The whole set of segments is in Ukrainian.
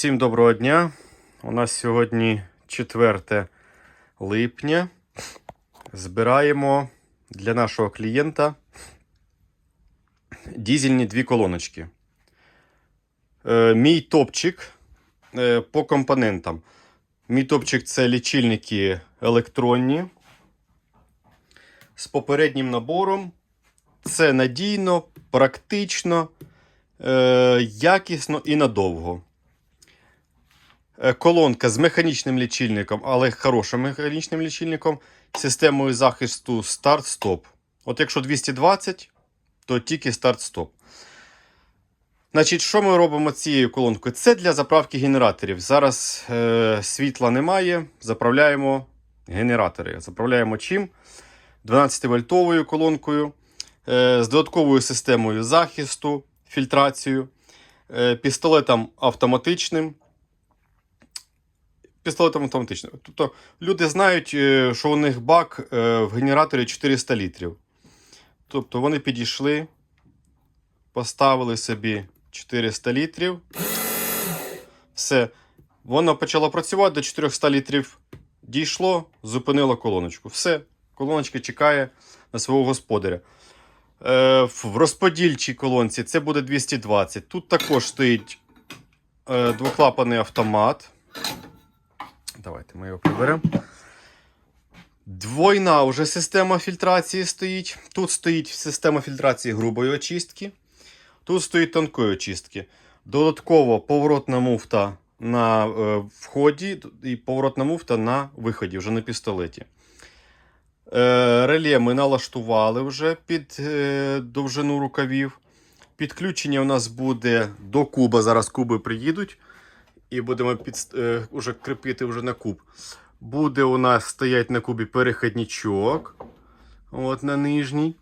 Всім доброго дня. У нас сьогодні 4 липня. Збираємо для нашого клієнта дізельні дві колоночки. Е, Мій топчик е, по компонентам. Мій топчик це лічильники електронні. З попереднім набором. Це надійно, практично, е, якісно і надовго. Е, Колонка з механічним лічильником, але хорошим механічним лічильником, системою захисту старт-стоп. От якщо 220, то тільки старт-стоп. Значить, що ми робимо цією колонкою? Це для заправки генераторів. Зараз е, світла немає, заправляємо генератори. Заправляємо чим? 12-вольтовою колонкою, е, з додатковою системою захисту, фільтрацією, е, пістолетом автоматичним. Пістолетом автоматичним. Тобто люди знають, е, що у них бак е, в генераторі 400 літрів. Тобто вони підійшли, поставили собі 400 літрів. Все. Воно почало працювати до 400 літрів. Дійшло, зупинило колоночку. Все. Колоночка чекає на свого господаря. Е, в розподільчій колонці це буде 220. Тут також стоїть е, двоклапаний автомат. Давайте ми його приберемо. Двойна вже система фільтрації стоїть. Тут стоїть система фільтрації грубої очистки. Тут стоїть тонкої очистки. Додатково поворотна муфта на е, вході і поворотна муфта на виході, вже на пістолеті. Е, реле ми налаштували вже під е, довжину рукавів. Підключення у нас буде до куба. Зараз куби приїдуть. І будемо під, е, уже кріпити вже на куб. Буде у нас стоять на кубі перехідничок. От на нижній.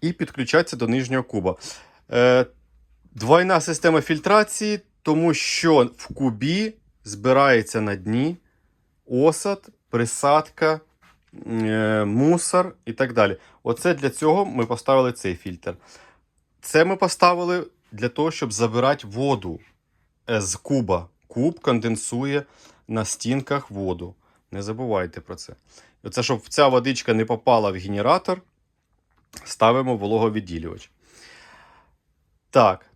І підключатися до нижнього куба. Е, двойна система фільтрації, тому що в кубі збирається на дні осад, присадка, е, мусор і так далі. Оце для цього ми поставили цей фільтр. Це ми поставили для того, щоб забирати воду з куба. Куб конденсує на стінках воду. Не забувайте про це. І Оце, щоб ця водичка не попала в генератор, ставимо вологовідділювач. Так,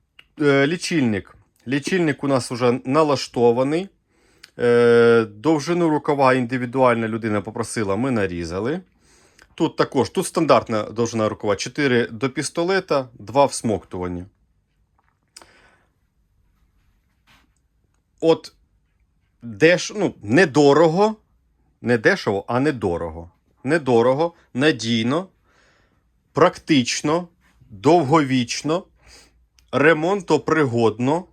е, лічильник. Лічильник у нас вже налаштований. Е, довжину рукава індивідуальна людина попросила, ми нарізали. Тут також тут стандартна довжина рукава 4 до пістолета, 2 всмоктування. От деш, ну, недорого, не дешево, а недорого. Недорого, надійно, практично, довговічно, ремонтопригодно,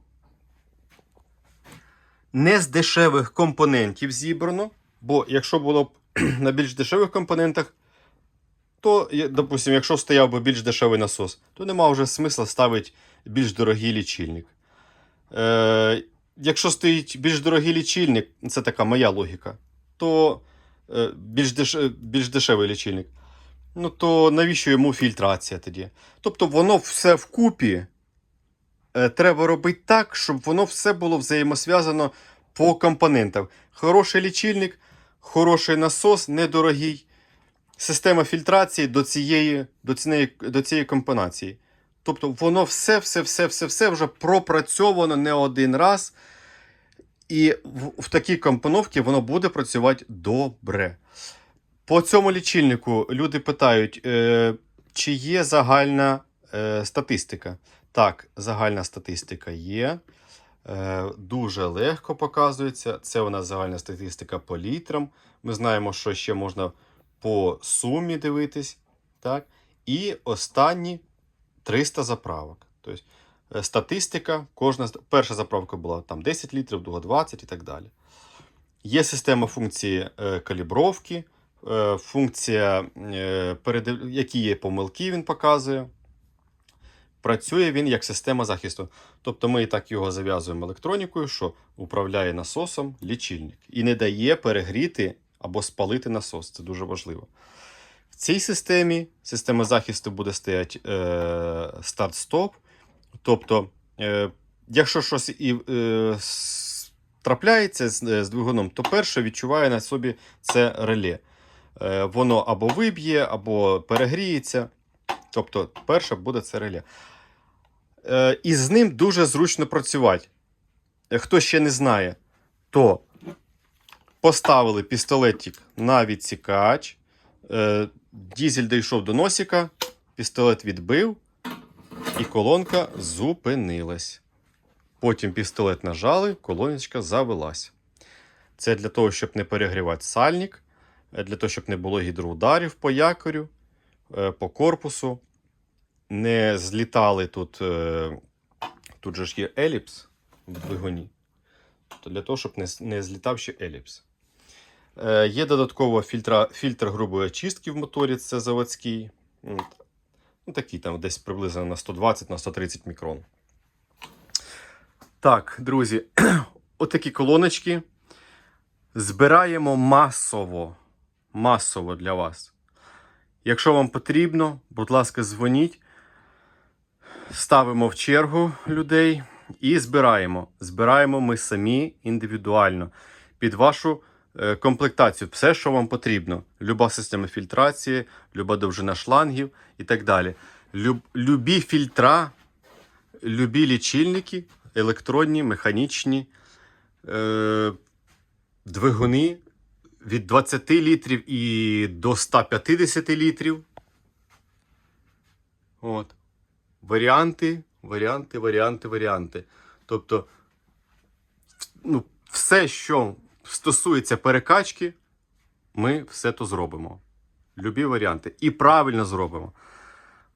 не з дешевих компонентів зібрано. Бо якщо було б на більш дешевих компонентах, то, допустимо, якщо стояв би більш дешевий насос, то нема вже смисла ставити більш дорогий лічильник. Е, якщо стоїть більш дорогий лічильник, це така моя логіка, то е, більш, деш, більш дешевий лічильник, ну то навіщо йому фільтрація тоді? Тобто воно все вкупі е, треба робити так, щоб воно все було взаємосв'язано по компонентам. Хороший лічильник, хороший насос, недорогий. Система фільтрації до цієї, до цієї, до цієї компонації. Тобто воно все, все, все, все, все вже пропрацьовано не один раз. І в, в такій компоновці воно буде працювати добре. По цьому лічильнику люди питають, е, чи є загальна е, статистика. Так, загальна статистика є. Е, дуже легко показується. Це у нас загальна статистика по літрам. Ми знаємо, що ще можна по сумі дивитись. Так? І останні 300 заправок. Тобто е, статистика, кожна перша заправка була там 10 літрів, друга 20 і так далі. Є система функції е, калібровки, е, функція, які є помилки, він показує. Працює він як система захисту. Тобто ми і так його зав'язуємо електронікою, що управляє насосом лічильник і не дає перегріти або спалити насос. Це дуже важливо. Цій системі система захисту буде стояти е, старт-стоп. Тобто е, якщо щось і е, трапляється з, е, з двигуном, то перше відчуває на собі це реле. Е, воно або виб'є, або перегріється. Тобто, перше буде це реле. Е, і з ним дуже зручно працювати. Е, Хто ще не знає, то поставили пістолетик на відсікач, дізель дійшов до носика, пістолет відбив, і колонка зупинилась. Потім пістолет нажали, колоночка завелась. Це для того, щоб не перегрівати сальник, е, для того, щоб не було гідроударів по якорю, е, по корпусу. Не злітали тут. е, Тут же ж є еліпс в двигуні. Для того, щоб не злітав ще еліпс. Е, є додатково фільтра, фільтр грубої очистки в моторі, це заводський. Ну, такий там десь приблизно на 120 на 130 мікрон. Так, друзі, отакі колоночки. Збираємо масово. Масово для вас. Якщо вам потрібно, будь ласка, дзвоніть. Ставимо в чергу людей і збираємо. Збираємо ми самі індивідуально під вашу комплектацію. Все, що вам потрібно. Люба система фільтрації, люба довжина шлангів і так далі. Люб, любі фільтра, любі лічильники, електронні, механічні, е, двигуни від 20 літрів і до 150 літрів. От. Варіанти, варіанти, варіанти, варіанти. Тобто, ну, все, що стосується перекачки, ми все то зробимо. Любі варіанти. І правильно зробимо.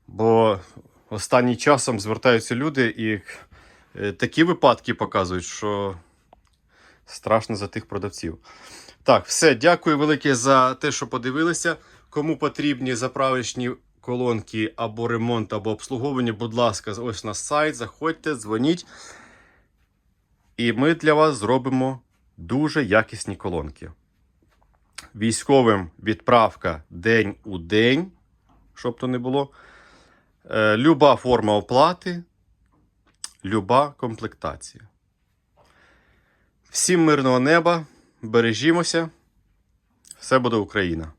Бо останнім часом звертаються люди і е, такі випадки показують, що страшно за тих продавців. Так, все, дякую велике за те, що подивилися. Кому потрібні заправочні колонки або ремонт, або обслуговування, будь ласка, ось на сайт, заходьте, дзвоніть. І ми для вас зробимо дуже якісні колонки. Військовим відправка день у день, щоб то не було. Е, люба форма оплати, люба комплектація. Всім мирного неба, бережімося. Все буде Україна!